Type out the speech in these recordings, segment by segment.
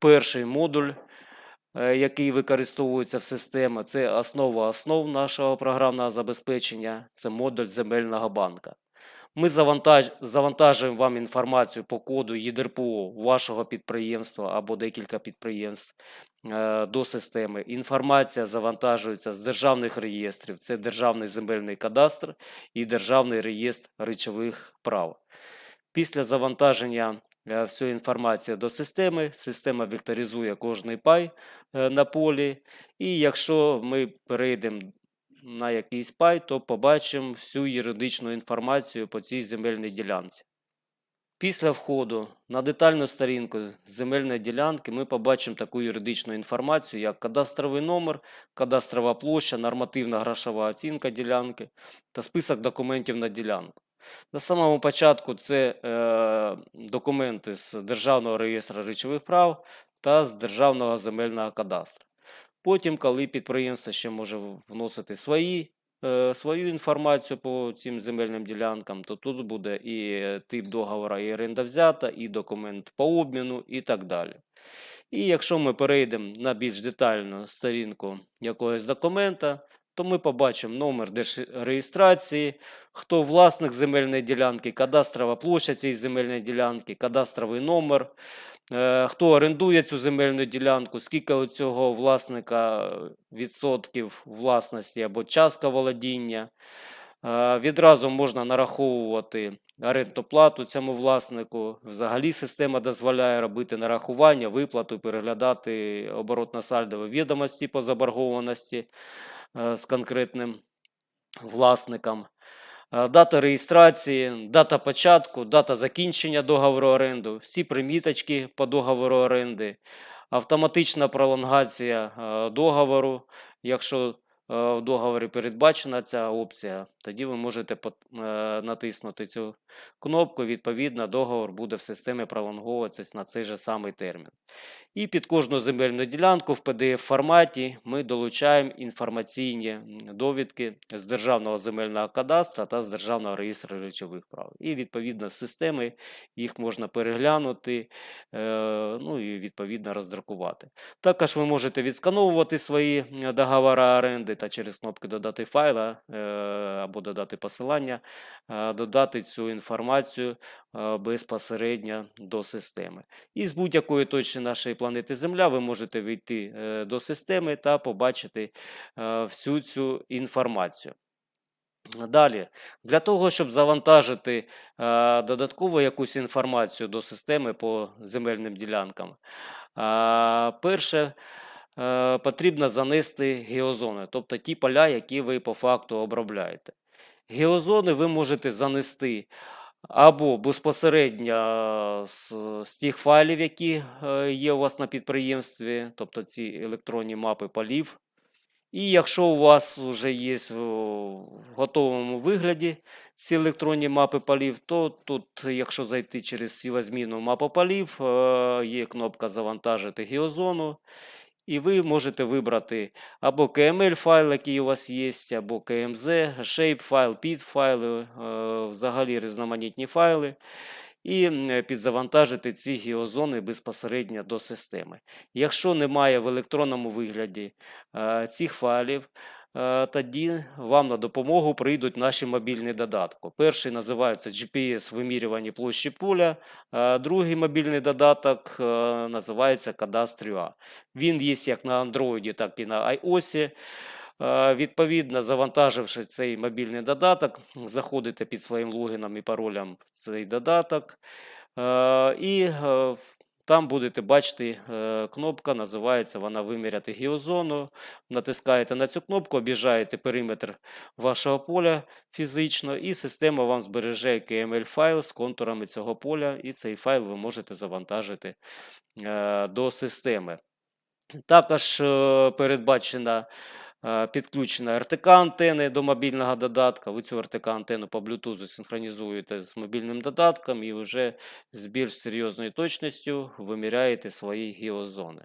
Перший модуль, е, який використовується в системі, це основа основ нашого програмного забезпечення, це модуль земельного банка. Ми завантажуємо вам інформацію по коду ЄДРПО вашого підприємства або декілька підприємств е, до системи. Інформація завантажується з державних реєстрів. Це Державний земельний кадастр і Державний реєстр речових прав. Після завантаження е, всієї інформації до системи, система векторизує кожний пай е, на полі. І якщо ми перейдемо на якийсь пай, то побачимо всю юридичну інформацію по цій земельній ділянці. Після входу на детальну сторінку земельної ділянки ми побачимо таку юридичну інформацію, як кадастровий номер, кадастрова площа, нормативна грошова оцінка ділянки та список документів на ділянку. На самому початку це е, документи з Державного реєстру речових прав та з Державного земельного кадастру. Потім, коли підприємство ще може вносити свої, е, свою інформацію по цим земельним ділянкам, то тут буде і тип договору, і оренда взята, і документ по обміну, і так далі. І якщо ми перейдемо на більш детальну сторінку якогось документа, то ми побачимо номер реєстрації, хто власник земельної ділянки, кадастрова площа цієї земельної ділянки, кадастровий номер, е, хто орендує цю земельну ділянку, скільки у цього власника відсотків власності або частка володіння. Е, Відразу можна нараховувати орендну плату цьому власнику. Взагалі система дозволяє робити нарахування, виплату, переглядати оборотно-сальдові відомості по заборгованості е, з конкретним власником. Е, Дата реєстрації, дата початку, дата закінчення договору оренду, всі приміточки по договору оренди, автоматична пролонгація договору. Якщо в договорі передбачена ця опція, тоді ви можете е, натиснути цю кнопку. Відповідно, договор буде в системі пролонговуватися на цей же самий термін. І під кожну земельну ділянку в pdf форматі ми долучаємо інформаційні довідки з Державного земельного кадастра та з Державного реєстру речових прав. І відповідно з системи їх можна переглянути, е, ну і відповідно роздрукувати. Також ви можете відскановувати свої договори оренди та через кнопки додати файла е, або додати посилання, е, додати цю інформацію е, безпосередньо до системи. І з будь-якої точки нашої планети Земля ви можете війти е, до системи та побачити всю цю інформацію. Далі, для того, щоб завантажити е, додатково якусь інформацію до системи по земельним ділянкам, е, перше потрібно занести геозони, тобто ті поля, які ви по факту обробляєте. Геозони ви можете занести або безпосередньо е, з, з тих файлів, які е, є у вас на підприємстві, тобто ці електронні мапи полів. І якщо у вас вже є в готовому вигляді ці електронні мапи полів, то тут, якщо зайти через сівозмінну мапу полів, е, є кнопка Завантажити геозону. І ви можете вибрати або KML файл, який у вас є, або KMZ, shape файл, PID файли, е, взагалі різноманітні файли. І підзавантажити ці геозони безпосередньо до системи. Якщо немає в електронному вигляді е, цих файлів, тоді вам на допомогу прийдуть наші мобільні додатки. Перший називається GPS вимірювання площі поля, е, другий мобільний додаток е, називається Кадастрюа. Він є як на Android, так і на iOS. Е, Відповідно, завантаживши цей мобільний додаток, заходите під своїм логіном і паролем в цей додаток. е, І е, там будете бачити е, кнопка, називається вона Виміряти геозону. Натискаєте на цю кнопку, об'їжджаєте периметр вашого поля фізично, і система вам збереже KML файл з контурами цього поля, і цей файл ви можете завантажити е, до системи. Також е, передбачена підключена РТК антени до мобільного додатка. Ви цю РТК антенну по Bluetooth синхронізуєте з мобільним додатком і вже з більш серйозною точністю виміряєте свої геозони.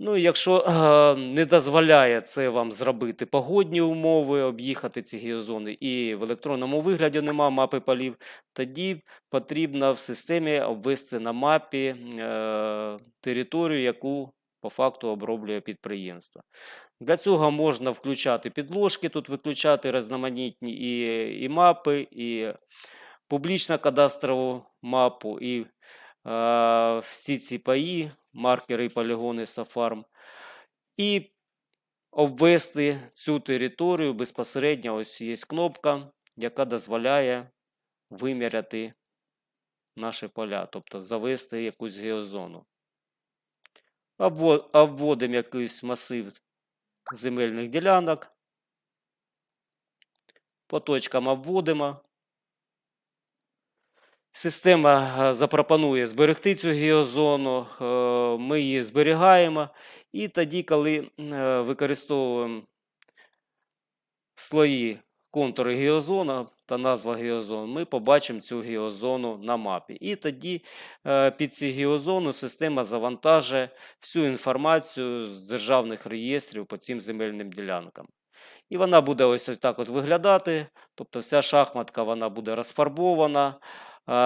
Ну, якщо е, не дозволяє це вам зробити погодні умови, об'їхати ці геозони, і в електронному вигляді нема мапи полів, тоді потрібно в системі обвести на мапі е, територію, яку по факту оброблює підприємство. Для цього можна включати підложки, тут виключати різноманітні і, і мапи, і публічну кадастрову мапу, і е, всі ці паї, маркери і полігони Сафарм, і обвести цю територію безпосередньо. Ось є кнопка, яка дозволяє виміряти наші поля, тобто завести якусь геозону. Обво- Обводимо якийсь масив земельних ділянок. По точкам обводимо. Система е, запропонує зберегти цю геозону, е, ми її зберігаємо. І тоді, коли е, використовуємо слої контури геозона та назва геозон, ми побачимо цю геозону на мапі. І тоді е, під цю геозону система завантажує всю інформацію з державних реєстрів по цим земельним ділянкам. І вона буде ось так от виглядати. Тобто вся шахматка вона буде розфарбована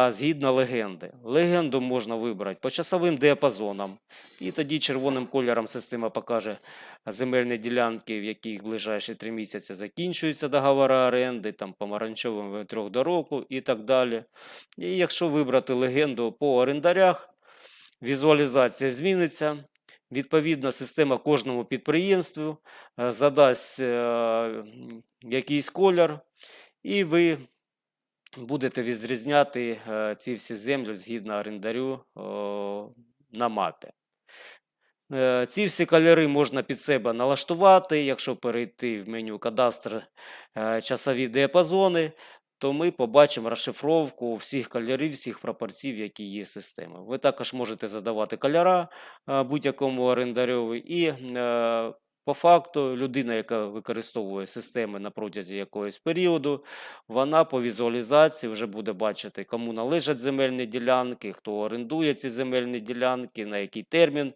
згідно легенди. Легенду можна вибрати по часовим діапазонам. І тоді червоним кольором система покаже земельні ділянки, в яких ближайші три місяці закінчуються договори оренди, там помаранчевим трьох до року і так далі. І якщо вибрати легенду по орендарях, візуалізація зміниться. Відповідно, система кожному підприємству е, задасть е, якийсь колір, і ви будете відрізняти е, ці всі землі згідно орендарю на мапі. Е, Ці всі кольори можна під себе налаштувати. Якщо перейти в меню кадастр е, часові діапазони, то ми побачимо розшифровку всіх кольорів, всіх пропорцій, які є системи. Ви також можете задавати кольора будь-якому орендареві, і по факту людина, яка використовує системи на протязі якогось періоду, вона по візуалізації вже буде бачити, кому належать земельні ділянки, хто орендує ці земельні ділянки, на який термін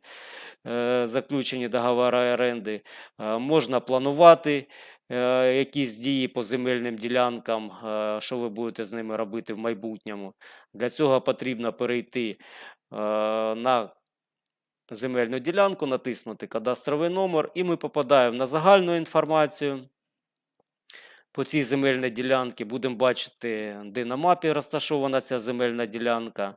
е, заключені договори оренди. Е, Можна планувати е, якісь дії по земельним ділянкам, е, що ви будете з ними робити в майбутньому. Для цього потрібно перейти на земельну ділянку, натиснути кадастровий номер, і ми попадаємо на загальну інформацію. По цій земельній ділянці будемо бачити, де на мапі розташована ця земельна ділянка.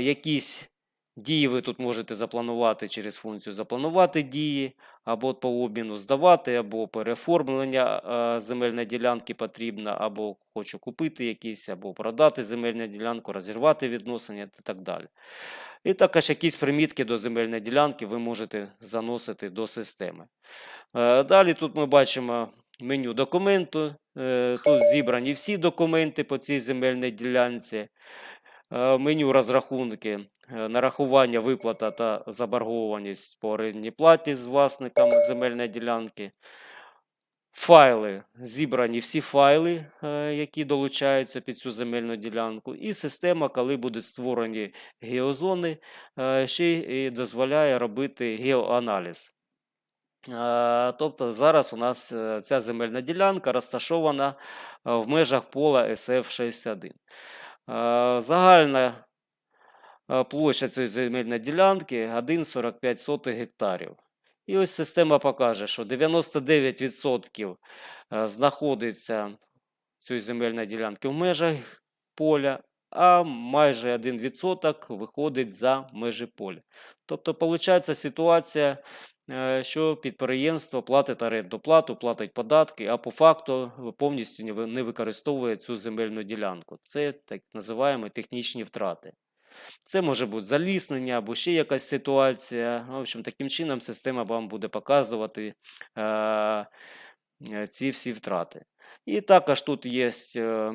Якісь дії ви тут можете запланувати через функцію запланувати дії, або по обміну здавати, або переоформлення а, земельної ділянки потрібно, або хочу купити якісь, або продати земельну ділянку, розірвати відносини і так далі. І також якісь примітки до земельної ділянки ви можете заносити до системи. Е, Далі тут ми бачимо меню документу. Е, Тут зібрані всі документи по цій земельній ділянці. Е, Меню розрахунки, е, нарахування, виплата та заборгованість по орендній платі з власником земельної ділянки. Файли, зібрані всі файли, е, які долучаються під цю земельну ділянку, і система, коли будуть створені геозони, ще й дозволяє робити геоаналіз. Тобто зараз у нас ця земельна ділянка розташована в межах пола SF61. Е, Загальна е, площа цієї земельної ділянки 1,45 гектарів. І ось система покаже, що 99% е, знаходиться цієї земельної ділянки в межах поля, а майже 1% виходить за межі поля. Тобто, виходить ситуація, що підприємство платить орендну плату, платить податки, а по факту повністю не використовує цю земельну ділянку. Це так називаємо технічні втрати. Це може бути заліснення або ще якась ситуація. Ну, В общем, таким чином система вам буде показувати е, е, ці всі втрати. І також тут є е,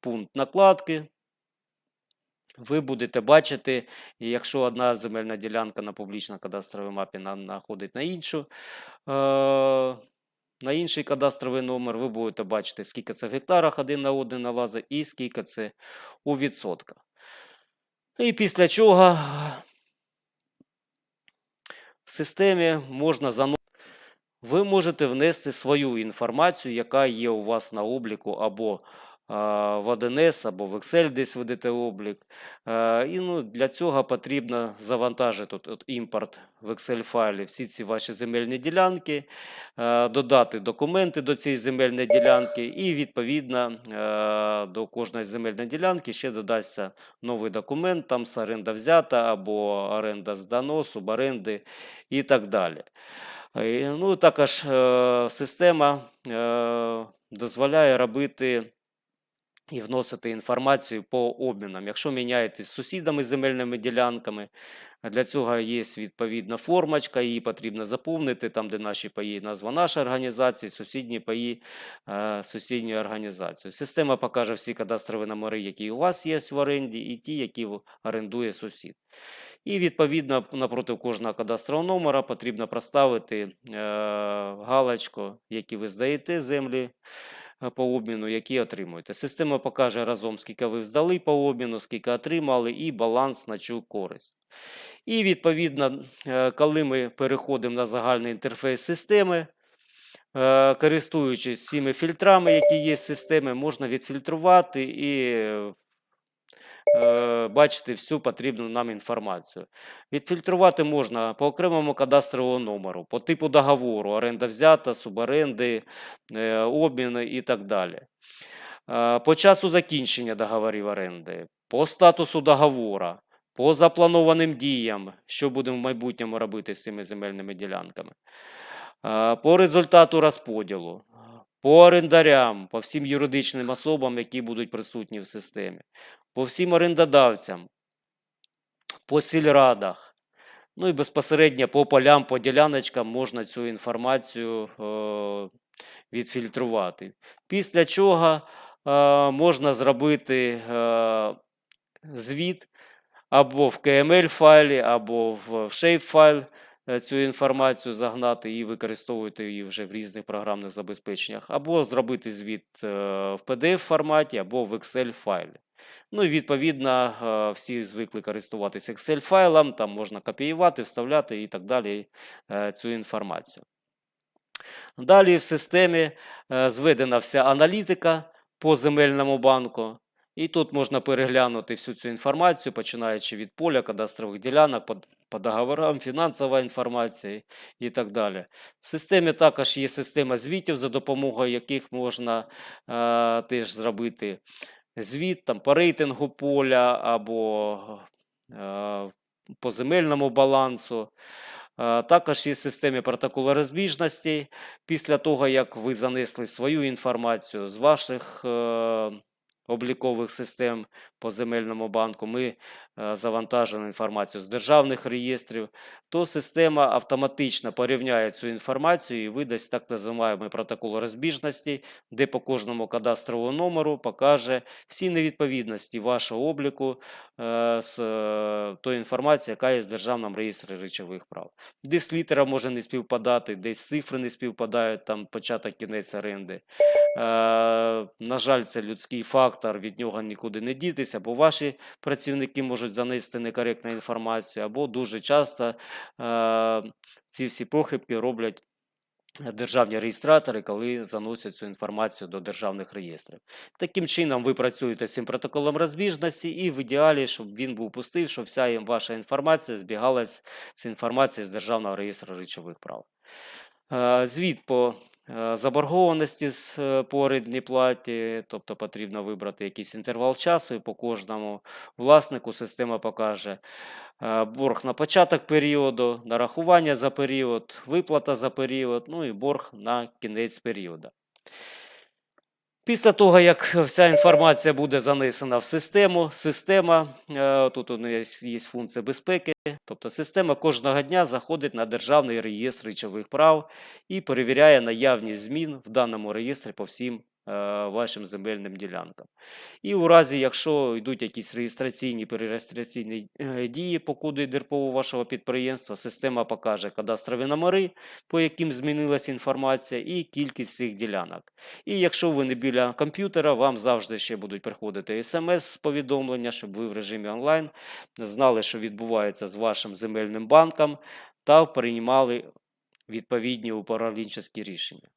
пункт накладки. Ви будете бачити, якщо одна земельна ділянка на публічній кадастровій мапі на- знаходить на іншу. Е, на інший кадастровий номер ви будете бачити, скільки це в гектарах один на один налазить і скільки це у відсотках. І після чого В системі можна зано... Ви можете внести свою інформацію, яка є у вас на обліку або в 1С, або в Excel десь ведете облік. І ну, для цього потрібно завантажити от, імпорт в Excel файлі всі ці ваші земельні ділянки, додати документи до цієї земельної ділянки, і відповідно до кожної земельної ділянки ще додасться новий документ, там з оренда взята або оренда здано, суборенди і так далі. Ну, також е, система е, дозволяє робити і вносити інформацію по обмінам. Якщо міняєтесь з сусідами земельними ділянками, для цього є відповідна формочка, її потрібно заповнити, там, де наші паї, назва нашої організації, сусідні паї е, сусідньої організації. Система покаже всі кадастрові номери, які у вас є в оренді, і ті, які орендує сусід. І відповідно напроти кожного кадастрового номера потрібно проставити е, галочку, які ви здаєте землі по обміну, які отримуєте. Система покаже разом, скільки ви здали по обміну, скільки отримали, і баланс на цю користь. І відповідно, е, коли ми переходимо на загальний інтерфейс системи, е, користуючись цими фільтрами, які є в системі, можна відфільтрувати і е, е, бачити всю потрібну нам інформацію. Відфільтрувати можна по окремому кадастровому номеру, по типу договору, оренда взята, суборенди, е, обміни і так далі. Е, По часу закінчення договорів оренди, по статусу договора, по запланованим діям, що будемо в майбутньому робити з цими земельними ділянками, е, по результату розподілу, по орендарям, по всім юридичним особам, які будуть присутні в системі, по всім орендодавцям, по сільрадах. Ну і безпосередньо по полям, по діляночкам можна цю інформацію е, відфільтрувати. Після чого е, можна зробити е, звіт або в KML файлі, або в Shape файл цю інформацію загнати і використовувати її вже в різних програмних забезпеченнях, або зробити звіт е, в PDF форматі, або в Excel файлі. Ну і відповідно е, всі звикли користуватися Excel файлом, там можна копіювати, вставляти і так далі е, цю інформацію. Далі в системі е, зведена вся аналітика по земельному банку. І тут можна переглянути всю цю інформацію, починаючи від поля, кадастрових ділянок, по, договорам, фінансова інформація і так далі. В системі також є система звітів, за допомогою яких можна е, теж зробити звіт там, по рейтингу поля або е, по земельному балансу. Е, Також є системі протоколу розбіжностей. Після того, як ви занесли свою інформацію з ваших е, облікових систем по земельному банку, ми е, завантажили інформацію з державних реєстрів, то система автоматично порівняє цю інформацію і видасть так називаємо протокол розбіжності, де по кожному кадастровому номеру покаже всі невідповідності вашого обліку е, з е, тої інформації, яка є в Державному реєстрі речових прав. Десь літера може не співпадати, десь цифри не співпадають, там початок кінець оренди. На жаль, це людський фактор, від нього нікуди не дітися, бо ваші працівники можуть занести некоректну інформацію, або дуже часто е, ці всі похибки роблять державні реєстратори, коли заносять цю інформацію до державних реєстрів. Таким чином, ви працюєте з цим протоколом розбіжності, і в ідеалі, щоб він був пустий, щоб вся ваша інформація збігалась з інформацією з Державного реєстру речових прав. Е, Звіт по е, заборгованості з е, по орендній платі, тобто потрібно вибрати якийсь інтервал часу, і по кожному власнику система покаже е, борг на початок періоду, нарахування за період, виплата за період, ну і борг на кінець періоду. Після того, як вся інформація буде занесена в систему, система, е, тут у неї є, функція безпеки, тобто система кожного дня заходить на Державний реєстр речових прав і перевіряє наявність змін в даному реєстрі по всім вашим земельним ділянкам. І у разі, якщо йдуть якісь реєстраційні, перереєстраційні е, дії по коду ІДРПО вашого підприємства, система покаже кадастрові номери, по яким змінилася інформація, і кількість цих ділянок. І якщо ви не біля комп'ютера, вам завжди ще будуть приходити смс-повідомлення, щоб ви в режимі онлайн знали, що відбувається з вашим земельним банком. та приймали відповідні управлінчі рішення.